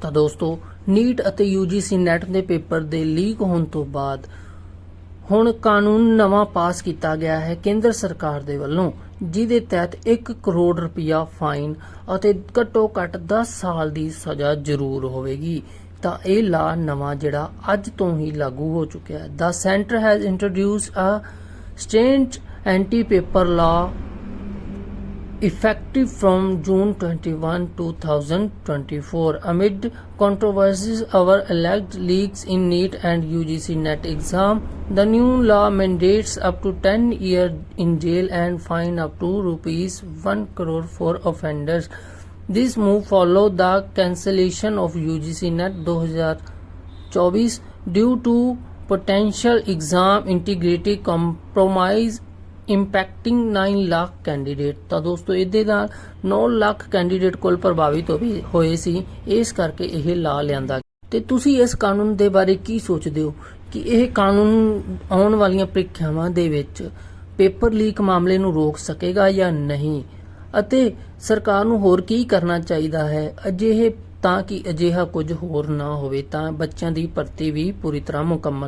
ਤਾਂ ਦੋਸਤੋ, ਨੀਟ ਅਤੇ ਯੂਜੀਸੀ ਨੈਟ ਦੇ ਪੇਪਰ ਦੇ ਲੀਕ ਹੋਣ ਤੋਂ ਬਾਅਦ ਹੁਣ ਕਾਨੂੰਨ ਨਵਾਂ ਪਾਸ ਕੀਤਾ ਗਿਆ ਹੈ ਕੇਂਦਰ ਸਰਕਾਰ ਦੇ ਵੱਲੋਂ, ਜਿਹਦੇ ਤਹਿਤ 1 ਕਰੋੜ ਰੁਪਇਆ ਫਾਈਨ ਅਤੇ ਘੱਟੋ ਘੱਟ 10 ਸਾਲ ਦੀ ਸਜ਼ਾ ਜ਼ਰੂਰ ਹੋਵੇਗੀ। ਤਾਂ ਇਹ ਲਾ ਨਵਾਂ ਜਿਹੜਾ ਅੱਜ ਤੋਂ ਹੀ ਲਾਗੂ ਹੋ ਚੁੱਕਿਆ ਹੈ। The centre has introduced a state anti paper law effective from June 21, 2024. Amid controversies over alleged leaks in NEET and UGC NET exam, the new law mandates up to 10 years in jail and fine up to rupees 1 crore for offenders. This move followed the cancellation of UGC NET 2024 due to potential exam integrity compromise impacting 9 lakh candidate ਤਾਂ ਦੋਸਤੋ, ਇਹਦੇ ਨਾਲ 9 lakh candidate ਕੋਲ ਪ੍ਰਭਾਵਿਤ ਹੋਏ ਸੀ। ਇਸ ਕਰਕੇ ਇਹ ਲਾ ਲਿਆਂਦਾ ਤੇ ਤੁਸੀਂ ਇਸ ਕਾਨੂੰਨ ਦੇ ਬਾਰੇ ਕੀ ਸੋਚਦੇ ਹੋ? ਕਿ ਇਹ ਕਾਨੂੰਨ ਆਉਣ ਵਾਲੀਆਂ ਪ੍ਰੀਖਿਆਵਾਂ ਦੇ ਵਿੱਚ ਪੇਪਰ ਲੀਕ ਮਾਮਲੇ ਨੂੰ ਰੋਕ ਸਕੇਗਾ ਜਾਂ ਨਹੀਂ? ਅਤੇ ਸਰਕਾਰ ਨੂੰ ਹੋਰ ਕੀ ਕਰਨਾ ਚਾਹੀਦਾ ਹੈ? ਅਜਿਹੇ ਤਾਂ ਕਿ ਅਜਿਹਾ ਕੁਝ ਹੋਰ ਨਾ ਹੋਵੇ, ਤਾਂ ਬੱਚਿਆਂ ਦੀ ਭਰਤੀ ਵੀ ਪੂਰੀ ਤਰ੍ਹਾਂ ਮੁਕੰਮਲ